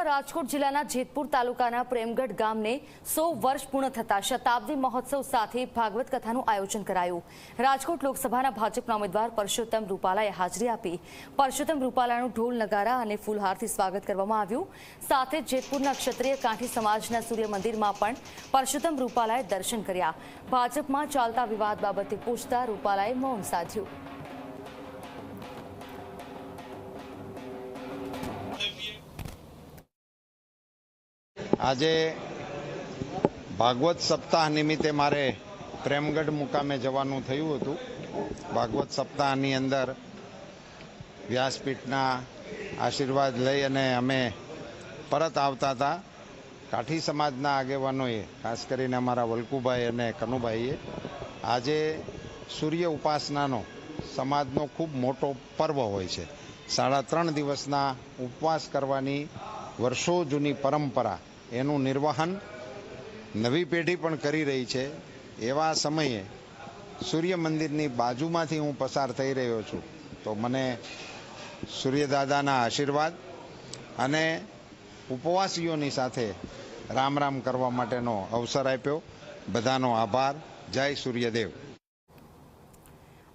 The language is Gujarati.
ભાજપમાં રાજકોટ જિલ્લાના જેતપુર તાલુકાના પ્રેમગઢ ગામને સો વર્ષ પૂર્ણ થતા શતાબ્દી મહોત્સવ સાથે ભાગવત કથાનું આયોજન કરાયું. રાજકોટ લોકસભાના ભાજપના ઉમેદવાર પરસોત્તમ રૂપાલાએ હાજરી આપી. પરસોત્તમ રૂપાલાનું ઢોલ નગારા અને ફૂલહારથી સ્વાગત કરવામાં આવ્યું. સાથે જેતપુરના ક્ષત્રિય કાંઠી સમાજના સૂર્ય મંદિરમાં પણ પરસોત્તમ રૂપાલાએ દર્શન કર્યા. ભાજપમાં ચાલતા વિવાદ બાબતે પૂછતા રૂપાલાએ મૌન સાધ્યું. આજે ભાગવત સપ્તાહ નિમિત્તે મારે પ્રેમગઢ મુકામે જવાનું થયું હતું. ભાગવત સપ્તાહની અંદર વ્યાસપીઠના આશીર્વાદ લઈ અને અમે પરત આવતા હતા. કાઠી સમાજના આગેવાનોએ, ખાસ કરીને અમારા વલ્કુભાઈ અને કનુભાઈએ, આજે સૂર્ય ઉપાસનાનો, સમાજનો ખૂબ મોટો પર્વ હોય છે. સાડા ત્રણ દિવસના ઉપવાસ કરવાની વર્ષો જૂની પરંપરા એનું નિર્વહન નવી પેઢી પણ કરી રહી છે. એવા સમયે સૂર્ય મંદિરની બાજુમાંથી હું પસાર થઈ રહ્યો છું. તો મને સૂર્યદાદાના આશીર્વાદ અને ઉપવાસીઓની સાથે રામ રામ કરવા માટેનો અવસર આપ્યો. બધાનો આભાર. જય સૂર્યદેવ.